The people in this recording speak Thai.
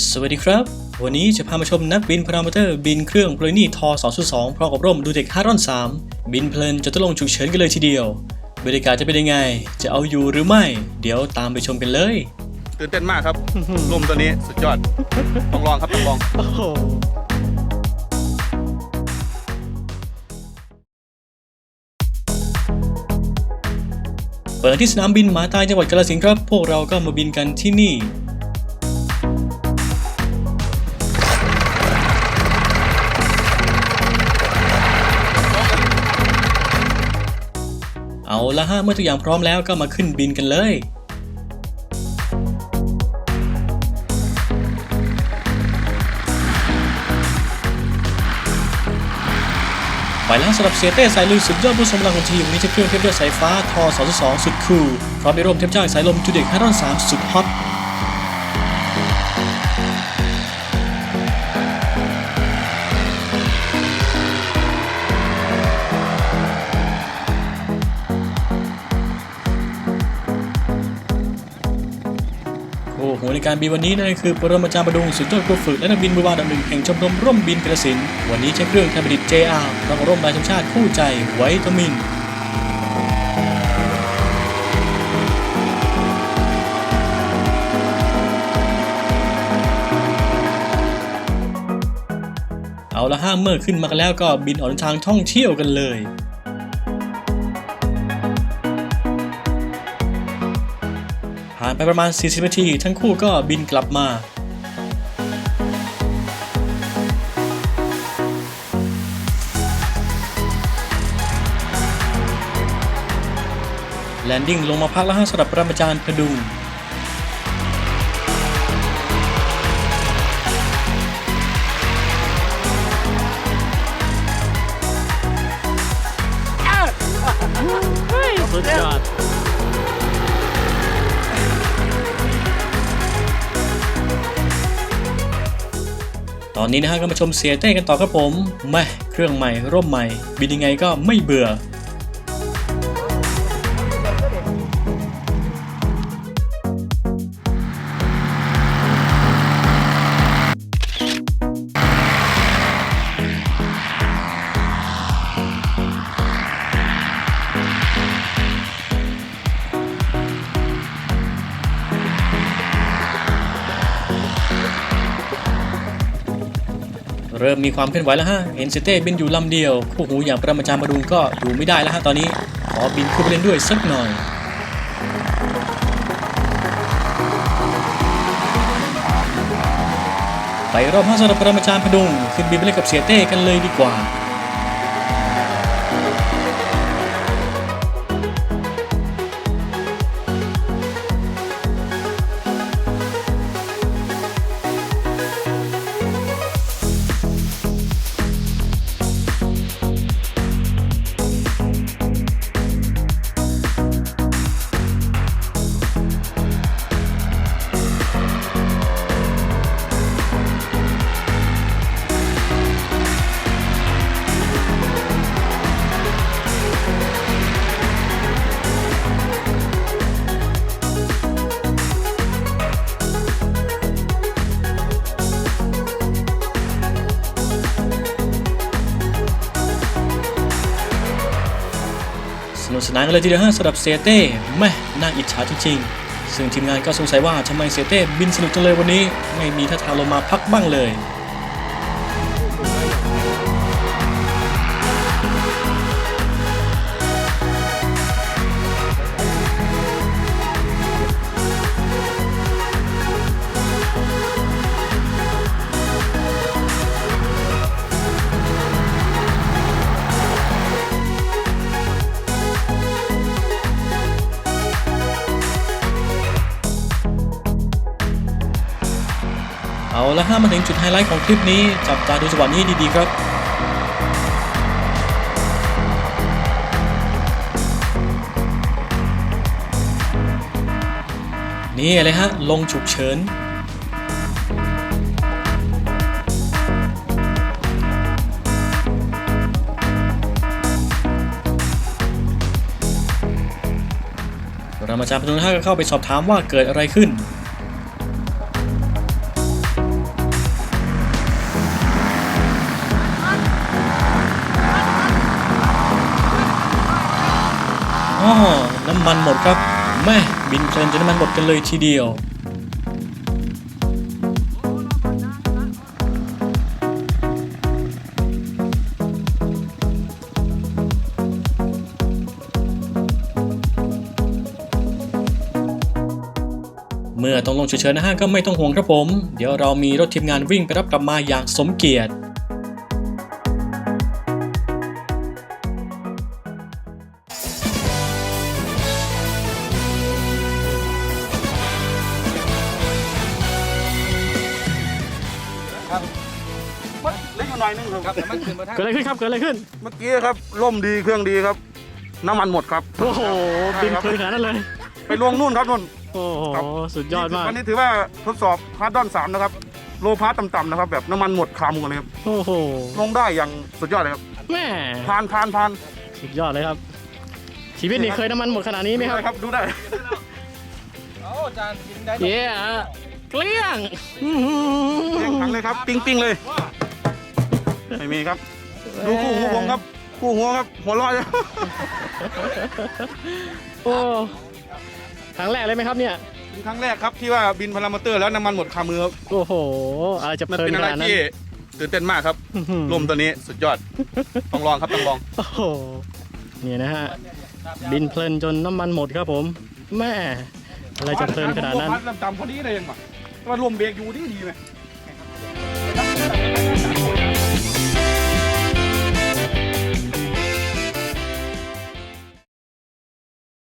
สวัสดีครับ วันนี้จะพามาชมนักบินพารามอเตอร์ บินเครื่องโพลนี่ทอ202พร้อมกับร่มดูเด็กฮารอน 3 บินเพลินจนต้องลงฉุกเฉินกันเลยทีเดียว บรรยากาศจะเป็นยังไง จะเอาอยู่หรือไม่ เดี๋ยวตามไปชมกันเลยตื่นเต้นมากครับ ลมตัวนี้สุดยอด ต้องลองครับต้องลอง เปิดที่สนามบินหมาตายจังหวัดกาฬสินธุ์ครับ พวกเราก็มาบินกันที่นี่ เอาละฮะเมื่อทุกอย่างพร้อมแล้วก็มาขึ้นบินกันเลย ไปแล้วสำหรับเสียเต้สายลุยสุดยอดผู้ทรงพลังของทีมวันนี้จะเครื่องเทพยอดสายฟ้าทอ222สุดคูลพร้อมไปร่วมเทพเจ้าสายลมจูเด็กฮารอน3สุดฮอต โอ้โหในการบินวันนี้นั่นคือปรมาจารย์ประดุงสุดยอดครูฝึกและนักบินมือวางอันดับหนึ่งแห่งชมรมร่มบินกระสินวันนี้ใช้เครื่องไทยประดิษฐ์ JR แล้วก็ร่มลายธรรมชาติคู่ใจไวตามินเอาละห้าเมื่อขึ้นมากันแล้วก็บินออกเดินทางท่องเที่ยวกันเลยานไปประมาณ 40 นาที ทั้งคู่ก็บินกลับมาแลนดิ้งลงมาพักแล้วฮะสำหรับปรมาจารย์พดุง ตอนนี้นะฮะก็มาชมเสียเต้กันต่อครับผมแม่เครื่องใหม่ร่มใหม่บินยังไงก็ไม่เบื่อ เริ่มมีความเคลื่อนไหวแล้วฮะ เห็นเซเต้บินอยู่ลำเดียวคู่หูอย่างประมาจามาดุงก็อยู่ไม่ได้แล้วฮะตอนนี้ ขอบินขึ้นไปเล่นด้วยสักหน่อยไปรอบห้าสำหรับประมาจารย์พดุงขึ้นบินไปเล่นกับเสียเต้กันเลยดีกว่า สนานกันเลยทีเดียวฮะสำหรับเซเต้แม่น่าอิจฉาจริงๆ ซึ่งทีมงานก็สงสัยว่าทำไมเซเต้บินสนุกจังเลยวันนี้ ไม่มีท่าทางลงมาพักบ้างเลย เอาละฮะมาถึงจุดไฮไลท์ของคลิปนี้ จับตาดูจังหวะนี้ดีๆครับนี่อะไรฮะ ลงฉุกเฉิน เรามาจารย์พนุนห้าก็เข้าไปสอบถามว่าเกิดอะไรขึ้น อ๋อน้ำมันหมดครับแม่บินเพลินจนน้ำมันหมดกันเลยทีเดียวเมื่อต้องลงเฉินนะฮะก็ไม่ต้องห่วงครับผม เดี๋ยวเรามีรถทีมงานวิ่งไปรับกลับมาอย่างสมเกียรติ มันเล็กอยู่หน่อยนึงครับมันขึ้นมาทางเกิดอะไรขึ้นครับ เกิดอะไรขึ้น เมื่อกี้ครับล่มดีเครื่องดีครับ น้ำมันหมดครับโอ้โห บินเพลินขนาดนั้นเลย ไปลงนู่นครับนู่น โอ้โห ครับ สุดยอดมาก วันนี้ถือว่าทดสอบฮาร์ดดอนสามนะครับ โลพาร์ตต่ำๆนะครับ แบบน้ำมันหมดคามือเลยครับโอ้โห ลงได้อย่างสุดยอดเลยครับแม่พานพานพานสุดยอดเลยครับ ชีวิตนี่เคยน้ำมันหมดขนาดนี้ไหมครับ ดูด้ครับดูได้โอ้จานกินได้เย้เกลี้ยงอื้อหือเรียงถังเลยครับ ปิ้งปิ้งเลย ไม่มีครับ ดูคู่หูผมครับ คู่หัวครับ หัวเร้อยโอ้ครั้งแรกเลยไหมครับเนี่ย ครั้งแรกครับที่ว่าบินพารามอเตอร์แล้วน้ำมันหมดคามือครับโอ้โห อะไรจะเพมันลินเป็นขอะไรนาดนั้นที่ตื่นเต้นมากครับอื้อหือลมตัวนี้สุดยอดต้องลองครับต้องลอง โอ้โหเนี่ยนะฮะ บินเพลินจนน้ำมันหมดครับผมแม่อะไรจะเพลินขนาดนั้นลมพัดต่ำๆพอดีเลยเองป่ะว่าลมเบรกอยู่ดีดีไหม